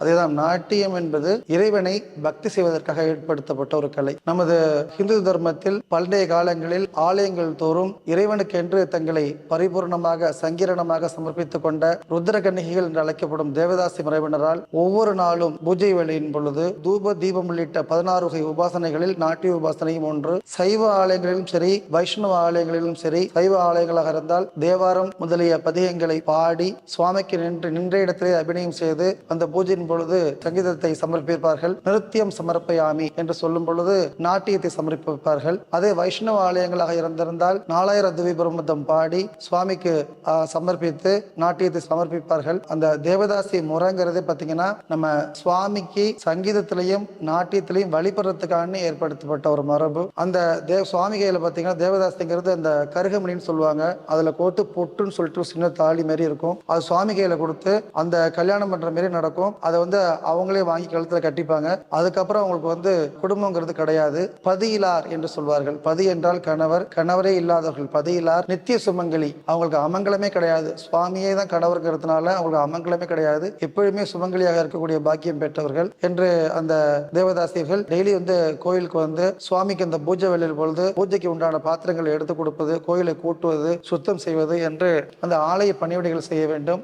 அதேதான் நாட்டியம் என்பது இறைவனை பக்தி செய்வதற்காக ஏற்படுத்தப்பட்ட ஒரு கலை. நமது ஹிந்து தர்மத்தில் பண்டைய காலங்களில் ஆலயங்கள் தோறும் இறைவனுக்கென்று தங்களை பரிபூர்ணமாக சங்கீரணமாக சமர்ப்பித்துக் கொண்ட ருத்ர கன்னிகைகள் என்று அழைக்கப்படும் தேவதாசி மரபினரால் ஒவ்வொரு நாளும் பூஜை வேளையின் பொழுது தூப தீபம் உள்ளிட்ட பதினாறு வகை உபாசனைகளில் நாட்டிய உபாசனையும் ஒன்று. சைவ ஆலயங்களிலும் சரி வைஷ்ணவ ஆலயங்களிலும் சரி சைவ ஆலயங்களாக இருந்தால் தேவாரம் முதலிய பதிகங்களை பாடி சுவாமிக்கு நின்று நின்ற இடத்திலே அபிநயம் செய்து அந்த பூஜையின் பொழுது சங்கீதத்தை சமர்ப்பிப்பார்கள். நிருத்தியம் சமர்ப்பயாமி என்று சொல்லும் பொழுது நாட்டியத்தை சமர்ப்பிப்பார்கள். அதே வைஷ்ணவ ஆலயங்களாக இருந்திருந்தால் நாலாயிரம் துவிபிரமதம் பாடி சுவாமிக்கு சமர்ப்பித்து நாட்டியத்தை சமர்ப்பிப்பார்கள். அந்த தேவதாசி முறைங்கிறது பார்த்தீங்கன்னா நம்ம சுவாமிக்கு சங்கீதத்திலையும் நாட்டியத்திலையும் வழிபடுறதுக்கான ஏற்படுத்தப்பட்ட ஒரு மரபு. அந்த தேவ சுவாமி கையில் பார்த்தீங்கன்னா தேவதாசிங்கிறது அந்த கருகமணின்னு சொல்லுவாங்க. அதில் கோத்து பொட்டுன்னு சொல்லிட்டு சின்ன தாலி மாதிரி இருக்கும். அது சுவாமி கையில் கொடுத்து அந்த கல்யாணம் பண்ணுற மாதிரி நடக்கும். அதை வந்து அவங்களே வாங்கி கழுத்தில் கட்டிப்பாங்க. அதுக்கப்புறம் அவங்களுக்கு வந்து குடும்பங்கிறது கிடையாது. பதியிலார் என்று சொல்வார்கள். பதி என்றால் கணவர் கணவரே இல்லாதவர்கள். பதியிலார் நித்திய சுமங்கலி. அவங்களுக்கு அமங்கலமே கிடையாது. சுவாமியே தான் கணவருங்கிறதுனால அவங்களுக்கு அமங்கலமே கிடையாது. எப்பொழுதுமே சுமங்கலியாக இருக்கக்கூடிய பாக்கியம் பெற்றவர்கள் என்று அந்த தேவதாசியர்கள் டெய்லி வந்து கோயிலுக்கு வந்து சுவாமிக்கு அந்த பூஜை வேலையில் பொழுது பூஜைக்கு உண்டான பாத்திரங்களை எடுத்து கொடுப்பது கோயிலை கூட்டுவது சுத்தம் செய்வது என்று அந்த ஆலய பணிவிடைகள் செய்ய வேண்டும்.